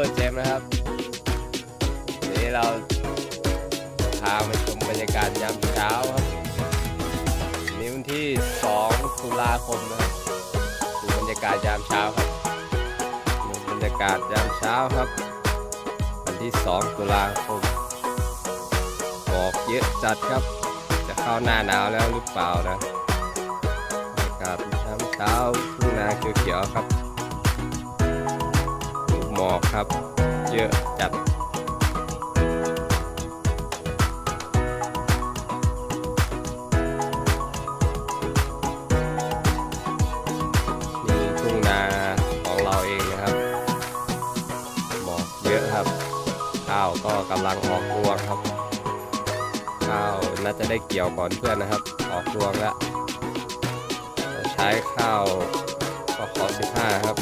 ครับวันนี้เราพามาชมบรรยากาศยามเช้าครับวันนี้วันที่ 2 ตุลาคมนะครับดูบรรยากาศยามเช้าครับดูบรรยากาศยามเช้าครับ วันที่ 2 ตุลาคมหมอกเยอะจัดครับ จะเข้าหน้าหนาวแล้วหรือเปล่านะบรรยากาศยามเช้าทุ่งนาเขียวๆครับ อกครับ เยอะจัดนี่ทุ่งนาของเราเองนะครับหมอกเยอะครับข้าวก็กำลังออกรวงครับ ข้าวน่าจะได้เกี่ยวก่อนเพื่อนนะครับ ออกรวงแล้วใช้ข้าวก็ขอ15ครับ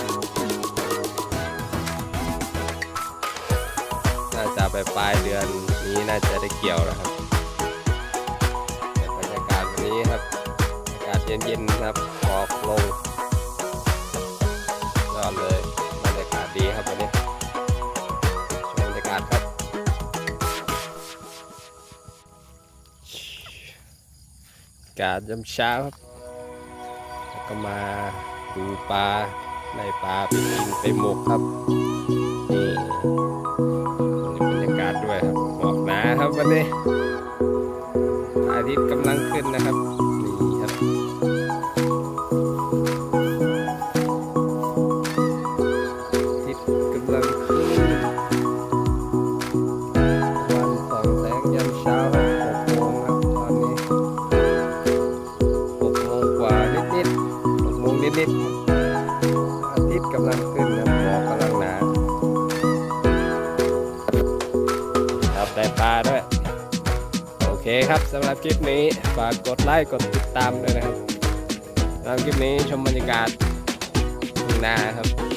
ไปปลายเดือนนี้น่าจะได้เกี่ยวนะครับแต่บรรยากาศวันนี้ครับ อากาศเย็นๆครับหมอกลงยอดเลยบรรยากาศดีครับวันนี้ชมบรรยากาศครับ อากาศยามเช้าครับแล้วก็มาดูปลาในปลาไปกินไปหมกครับ นาครับวันนี้อาทิตย์กำลังขึ้นนะครับนี่ครับอาทิตย์กำลังขึ้นวันสองแสงยามเช้าครับหกโมงครับตอนนี้หกโมงกว่านิดๆหกโมงนิดๆอาทิตย์กำลังขึ้นครับหมอกกำลังหนาครับได้ปลา ครับสำหรับคลิปนี้ฝากกดไลค์กดติดตามด้วยนะครับสำหรับคลิปนี้ชมบรรยากาศนาครับ